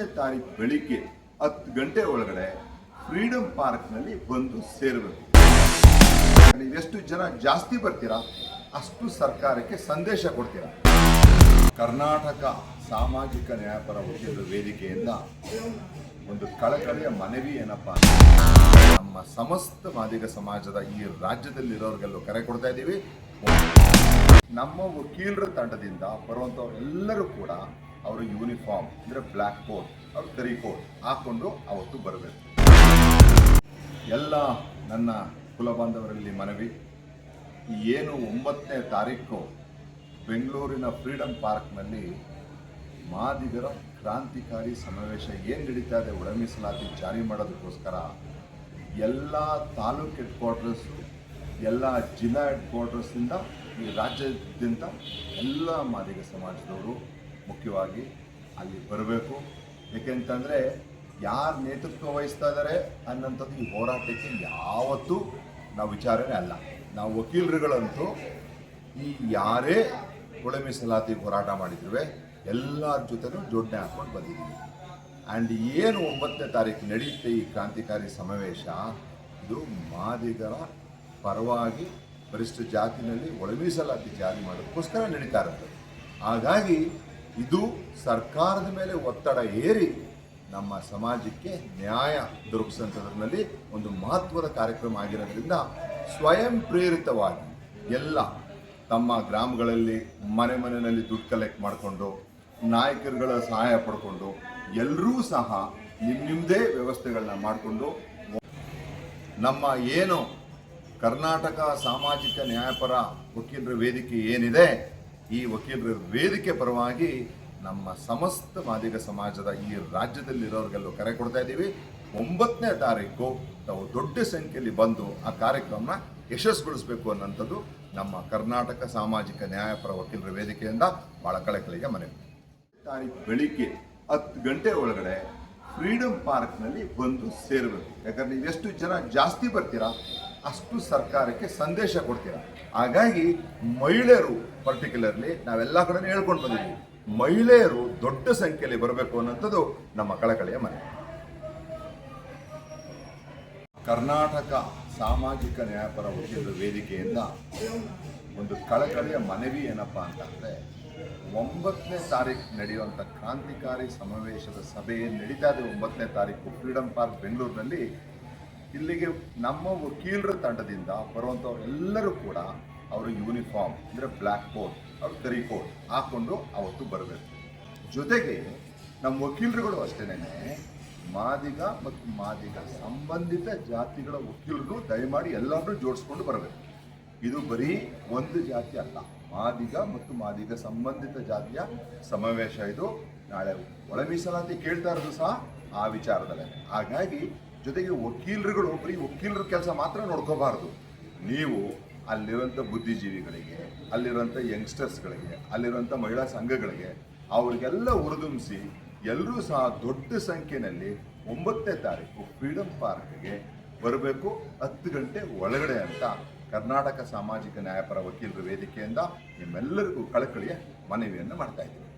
ಒಂಬತ್ತನೇ ತಾರೀಕು ಬೆಳಿಗ್ಗೆ ಹತ್ತು ಗಂಟೆ ಒಳಗಡೆ ಫ್ರೀಡಂ ಪಾರ್ಕ್ನಲ್ಲಿ ಬಂದು ಸೇರಬೇಕು. ಎಷ್ಟು ಜನ ಜಾಸ್ತಿ ಬರ್ತೀರಾ, ಅಷ್ಟು ಸರ್ಕಾರಕ್ಕೆ ಸಂದೇಶ ಕೊಡ್ತೀರಾ. ಕರ್ನಾಟಕ ಸಾಮಾಜಿಕ ನ್ಯಾಯಪರ ವಕೀಲರ ವೇದಿಕೆಯಿಂದ ಒಂದು ಕಳಕಳಿಯ ಮನವಿ ಏನಪ್ಪಾ ನಮ್ಮ ಸಮಸ್ತ ಮಾದಿಗ ಸಮಾಜದ ಈ ರಾಜ್ಯದಲ್ಲಿರೋರಿಗೆಲ್ಲೂ ಕರೆ ಕೊಡ್ತಾ ಇದ್ದೀವಿ. ನಮ್ಮ ವಕೀಲರ ತಂಡದಿಂದ ಬರುವಂಥವ್ರೆಲ್ಲರೂ ಕೂಡ ಅವರು ಯೂನಿಫಾರ್ಮ್ ಅಂದರೆ ಬ್ಲ್ಯಾಕ್ ಕೋಟ್ ಅವ್ರು ಕರಿ ಕೋಟ್ ಹಾಕ್ಕೊಂಡು ಅವತ್ತು ಬರಬೇಕು. ಎಲ್ಲ ನನ್ನ ಕುಲಬಾಂಧವರಲ್ಲಿ ಮನವಿ ಏನು ಒಂಬತ್ತನೇ ತಾರೀಕು ಬೆಂಗಳೂರಿನ ಫ್ರೀಡಂ ಪಾರ್ಕ್ನಲ್ಲಿ ಮಾದಿಗರ ಕ್ರಾಂತಿಕಾರಿ ಸಮಾವೇಶ ಏನು ನಡೀತಾ ಇದೆ ಉಡಮಿಸಲಾತಿ ಮೀಸಲಾತಿ ಜಾರಿ ಮಾಡೋದಕ್ಕೋಸ್ಕರ ಎಲ್ಲ ತಾಲೂಕ್ ಹೆಡ್ ಕ್ವಾರ್ಟರ್ಸು ಎಲ್ಲ ಜಿಲ್ಲಾ ಹೆಡ್ ಕ್ವಾರ್ಟರ್ಸಿಂದ ಈ ರಾಜ್ಯಾದ್ಯಂತ ಎಲ್ಲ ಮಾದಿಗ ಸಮಾಜದವರು ಮುಖ್ಯವಾಗಿ ಅಲ್ಲಿ ಬರಬೇಕು. ಏಕೆಂತಂದರೆ ಯಾರು ನೇತೃತ್ವ ವಹಿಸ್ತಾ ಇದ್ದಾರೆ ಅನ್ನೋಂಥದ್ದು ಈ ಹೋರಾಟಕ್ಕೆ ಯಾವತ್ತೂ ನಾವು ವಿಚಾರವೇ ಅಲ್ಲ. ನಾವು ವಕೀಲರುಗಳಂತೂ ಈ ಯಾರೇ ಒಳ ಮೀಸಲಾತಿ ಹೋರಾಟ ಮಾಡಿದ್ರೆ ಎಲ್ಲರ ಜೊತೆನೂ ಜೋಡಣೆ ಹಾಕೊಂಡು ಬಂದಿದ್ದೀವಿ ಆ್ಯಂಡ್ ಏನು ಒಂಬತ್ತನೇ ತಾರೀಕು ನಡೆಯುತ್ತೆ ಈ ಕ್ರಾಂತಿಕಾರಿ ಸಮಾವೇಶ, ಇದು ಮಾದಿಗರ ಪರವಾಗಿ ಪರಿಶಿಷ್ಟ ಜಾತಿನಲ್ಲಿ ಒಳ ಮೀಸಲಾತಿ ಜಾರಿ ಮಾಡೋದಕ್ಕೋಸ್ಕರ ನಡೀತಾ ಇರುತ್ತೆ. ಹಾಗಾಗಿ ಇದು ಸರ್ಕಾರದ ಮೇಲೆ ಒತ್ತಡ ಏರಿ ನಮ್ಮ ಸಮಾಜಕ್ಕೆ ನ್ಯಾಯ ದೊರಕಿಸೋಂಥದ್ರಲ್ಲಿ ಒಂದು ಮಹತ್ವದ ಕಾರ್ಯಕ್ರಮ ಆಗಿರೋದ್ರಿಂದ ಸ್ವಯಂ ಪ್ರೇರಿತವಾಗಿ ಎಲ್ಲ ತಮ್ಮ ಗ್ರಾಮಗಳಲ್ಲಿ ಮನೆ ಮನೆಯಲ್ಲಿ ದುಡ್ಡು ಕಲೆಕ್ಟ್ ಮಾಡಿಕೊಂಡು, ನಾಯಕರುಗಳ ಸಹಾಯ ಪಡ್ಕೊಂಡು ಎಲ್ಲರೂ ಸಹ ನಿಮ್ಮ ನಿಮ್ಮದೇ ವ್ಯವಸ್ಥೆಗಳನ್ನ ಮಾಡಿಕೊಂಡು ನಮ್ಮ ಏನು ಕರ್ನಾಟಕ ಸಾಮಾಜಿಕ ನ್ಯಾಯಪರ ವಕೀಲರ ವೇದಿಕೆ ಏನಿದೆ, ಈ ವಕೀಲರ ವೇದಿಕೆ ಪರವಾಗಿ ನಮ್ಮ ಸಮಸ್ತ ಮಾದಿಗ ಸಮಾಜದ ಈ ರಾಜ್ಯದಲ್ಲಿರೋರಿಗೆಲ್ಲೂ ಕರೆ ಕೊಡ್ತಾ ಇದ್ದೀವಿ. ಒಂಬತ್ತನೇ ತಾರೀಕು ತಾವು ದೊಡ್ಡ ಸಂಖ್ಯೆಯಲ್ಲಿ ಬಂದು ಆ ಕಾರ್ಯಕ್ರಮನ ಯಶಸ್ಸುಗೊಳಿಸಬೇಕು ಅನ್ನೋಂಥದ್ದು ನಮ್ಮ ಕರ್ನಾಟಕ ಸಾಮಾಜಿಕ ನ್ಯಾಯಪರ ವಕೀಲರ ವೇದಿಕೆಯಿಂದ ಬಹಳ ಕಳಕಳಿಗೆ ಮನೆ. ತಾರೀಕು ಬೆಳಿಗ್ಗೆ ಹತ್ತು ಗಂಟೆ ಒಳಗಡೆ ಫ್ರೀಡಂ ಪಾರ್ಕ್ನಲ್ಲಿ ಬಂದು ಸೇರಬೇಕು. ಯಾಕಂದ್ರೆ ನೀವು ಎಷ್ಟು ಜನ ಜಾಸ್ತಿ ಬರ್ತೀರಾ, ಅಷ್ಟು ಸರ್ಕಾರಕ್ಕೆ ಸಂದೇಶ ಕೊಡ್ತೀರಾ. ಹಾಗಾಗಿ ಮಹಿಳೆಯರು ಪರ್ಟಿಕ್ಯುಲರ್ಲಿ ನಾವೆಲ್ಲ ಕಡೆ ಹೇಳ್ಕೊಂಡು ಬಂದಿದ್ದೀವಿ. ಮಹಿಳೆಯರು ದೊಡ್ಡ ಸಂಖ್ಯೆಯಲ್ಲಿ ಬರಬೇಕು ಅನ್ನೋಂಥದ್ದು ನಮ್ಮ ಕಳಕಳಿಯ ಮನೆ. ಕರ್ನಾಟಕ ಸಾಮಾಜಿಕ ನ್ಯಾಯಪರ ವಕೀಲರ ವೇದಿಕೆಯಿಂದ ಒಂದು ಕಳಕಳಿಯ ಮನವಿ ಏನಪ್ಪ ಅಂತಂದರೆ, ಒಂಬತ್ತನೇ ತಾರೀಕು ನಡೆಯುವಂಥ ಕ್ರಾಂತಿಕಾರಿ ಸಮಾವೇಶದ ಸಭೆ ನಡೀತಾ ಇದೆ. ಒಂಬತ್ತನೇ ತಾರೀಕು ಫ್ರೀಡಂ ಪಾರ್ಕ್ ಬೆಂಗಳೂರಿನಲ್ಲಿ. ಇಲ್ಲಿಗೆ ನಮ್ಮ ವಕೀಲರ ತಂಡದಿಂದ ಬರುವಂಥವ್ರೆಲ್ಲರೂ ಕೂಡ ಅವರು ಯೂನಿಫಾರ್ಮ್ ಅಂದರೆ ಬ್ಲ್ಯಾಕ್ ಕೋಟ್ ಅವ್ರು ಕರಿ ಕೋಟ್ ಹಾಕ್ಕೊಂಡು ಅವತ್ತು ಬರಬೇಕು. ಜೊತೆಗೆ ನಮ್ಮ ವಕೀಲರುಗಳು ಅಷ್ಟೇನೆ ಮಾದಿಗ ಮತ್ತು ಮಾದಿಗ ಸಂಬಂಧಿತ ಜಾತಿಗಳ ವಕೀಲರು ದಯಮಾಡಿ ಎಲ್ಲರೂ ಜೋಡಿಸ್ಕೊಂಡು ಬರಬೇಕು. ಇದು ಬರೀ ಒಂದು ಜಾತಿ ಅಲ್ಲ, ಮಾದಿಗ ಮತ್ತು ಮಾದಿಗ ಸಂಬಂಧಿತ ಜಾತಿಯ ಸಮಾವೇಶ ಇದು. ನಾಳೆ ಒಳ ಮೀಸಲಾತಿ ಕೇಳ್ತಾ ಇರೋದು ಸಹ ಆ ವಿಚಾರದಲ್ಲೇ. ಹಾಗಾಗಿ ಜೊತೆಗೆ ವಕೀಲರುಗಳು, ಬರೀ ವಕೀಲರ ಕೆಲಸ ಮಾತ್ರ ನೋಡ್ಕೋಬಾರ್ದು. ನೀವು ಅಲ್ಲಿರೋಂಥ ಬುದ್ಧಿಜೀವಿಗಳಿಗೆ, ಅಲ್ಲಿರುವಂಥ ಯಂಗ್ಸ್ಟರ್ಸ್ಗಳಿಗೆ, ಅಲ್ಲಿರುವಂಥ ಮಹಿಳಾ ಸಂಘಗಳಿಗೆ ಅವರಿಗೆಲ್ಲ ಹುರಿದುಂಬಿಸಿ ಎಲ್ಲರೂ ಸಹ ದೊಡ್ಡ ಸಂಖ್ಯೆಯಲ್ಲಿ ಒಂಬತ್ತನೇ ತಾರೀಕು ಫ್ರೀಡಮ್ ಪಾರ್ಕ್ಗೆ ಬರಬೇಕು, ಹತ್ತು ಗಂಟೆ ಒಳಗಡೆ ಅಂತ ಕರ್ನಾಟಕ ಸಾಮಾಜಿಕ ನ್ಯಾಯಪರ ವಕೀಲರ ವೇದಿಕೆಯಿಂದ ನಿಮ್ಮೆಲ್ಲರಿಗೂ ಕಳಕಳಿಯ ಮನವಿಯನ್ನು ಮಾಡ್ತಾ ಇದ್ದೀವಿ